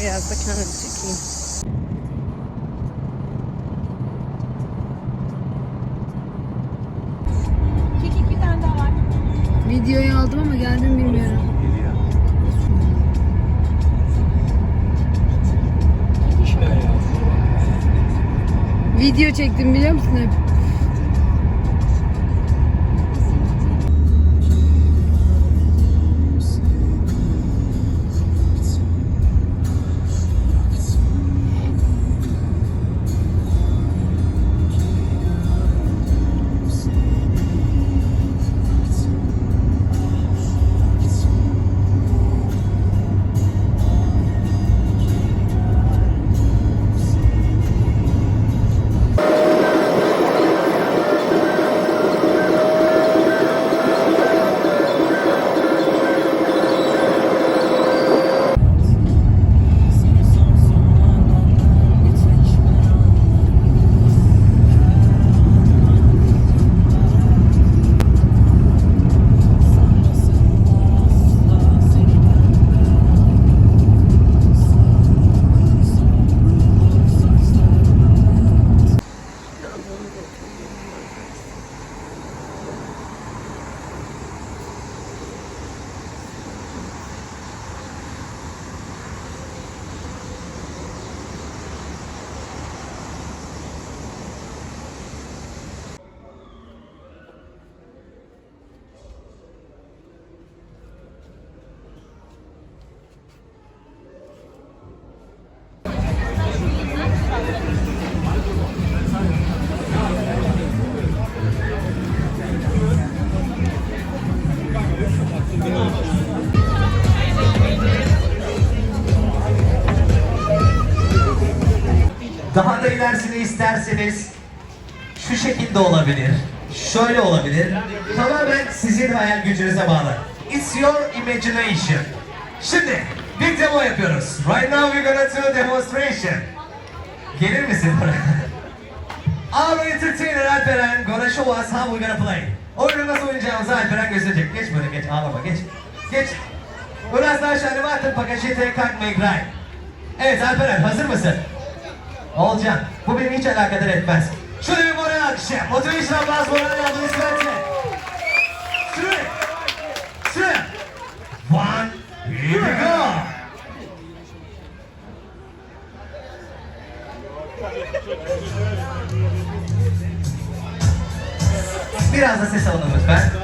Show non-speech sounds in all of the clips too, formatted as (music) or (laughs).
Biraz da kendim çekeyim. Kekik bir tane daha var. Videoyu aldım ama geldim bilmiyorum. Video çektim biliyor musun hep? Daha da ilerisini isterseniz şu şekilde olabilir. Şöyle olabilir. Tamamen sizin hayal gücünüze bağlı. It's your imagination. Şimdi bir demo yapıyoruz. Right now we're gonna do a demonstration. Gelir misin buraya? (laughs) Our entertainer Alperen gonna show us how we're gonna play. Oyunu nasıl oynayacağımızı Alperen gösterecek. Geç böyle geç ağlama geç. Geç. Biraz daha şöyle batın pakajete kalkmayı gray. Evet Alperen hazır mısın? Olcan, bu beni hiç alakadar etmez. Şöyle bir moral alkışı. Motivation aplausos moral yardımcısı bence. Three, two, one, here we go. Biraz da ses alalım lütfen.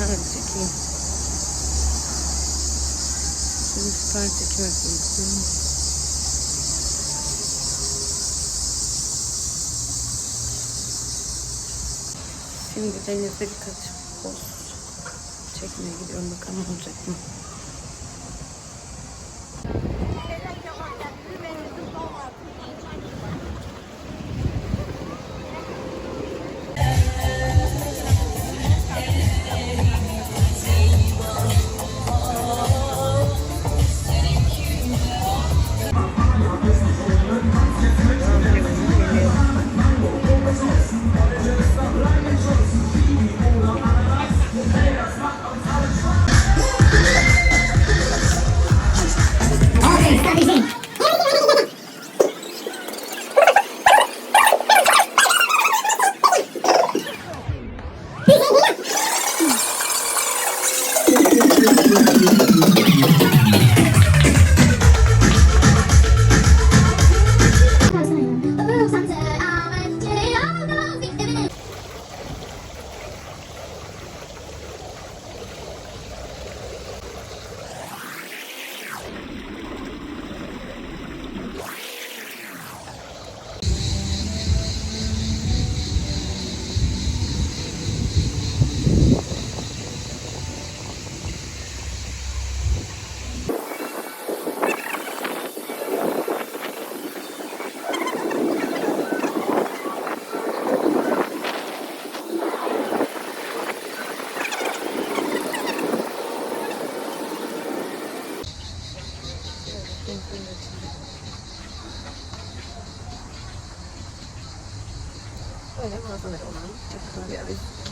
Kendim çekeyim. Şimdi süper çekim. Şimdi denizde birkaç poz çekmeye gidiyorum. Bakalım olacak mı?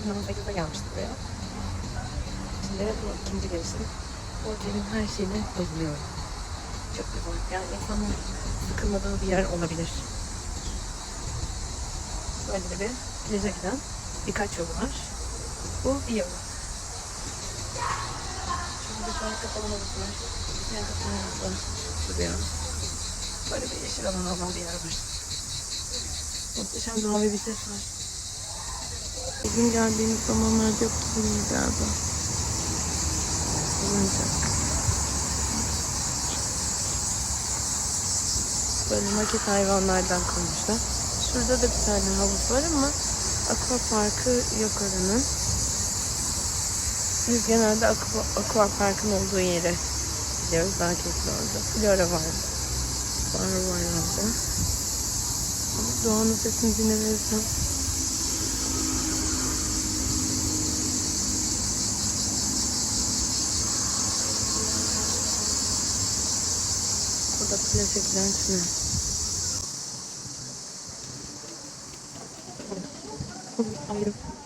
2018'de gelmiştik buraya. Şimdi bu ikinci gelişim. Otelin her şeyine bayılıyorum. Çok güzel. Yani insanın sıkılmadığı bir yer olabilir. Böyle bir plaja giden birkaç yolu var. Bu bir yolu. Şurada şu an kapalı havuz var. Yani kapalı havuz var. Duruyor. Böyle bir yeşil alan olan bir yer var. Muhteşem doğal bir ses var. Bizim geldiğimiz zamanlarda yoktu bunun galiba. Olunca. Böyle maket hayvanlardan koymuşlar. Şurada da bir tane havuz var ama aqua parkı yok oranın. Biz genelde aqua, aqua parkın olduğu yere gidiyoruz. Daha keyifli orada. Flora vardı. Bar var orada. Doğanın sesini dinlemeysem. da pilha gigante, né? Aí eu...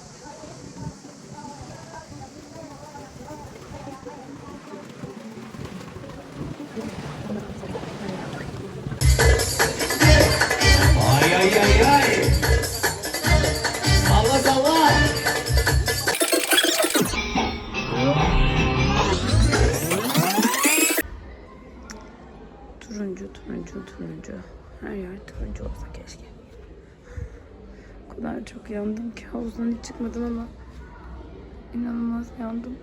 Her yer turuncu olsa keşke. O kadar çok yandım ki havuzdan hiç çıkmadım ama inanılmaz yandım.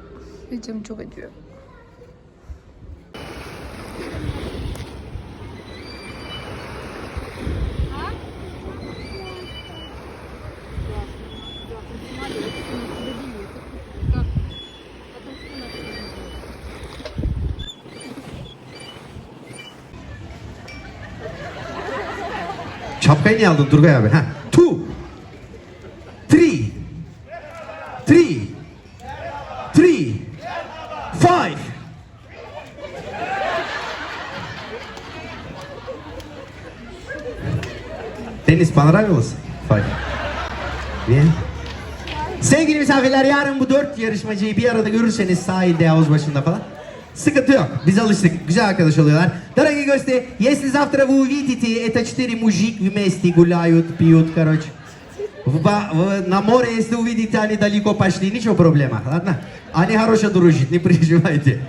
Ve canım çok acıyor. Şapkayı niye aldın Turgay abi? Ha. Two. Three. Three. Three. Five. Deniz понравилось? Five. Niye? Sevgili misafirler yarın bu dört yarışmacıyı bir arada görürseniz sahilde havuz başında falan Sıkıntı yok. Biz alıştık. Güzel arkadaş oluyorlar. Дорогие гости, если завтра вы увидите это четыре мужик вместе гуляют, пьют, короче. В, в- на море, если увидите, они далеко пошли, ничего проблема, ладно? Они хорошо дружат, не переживайте.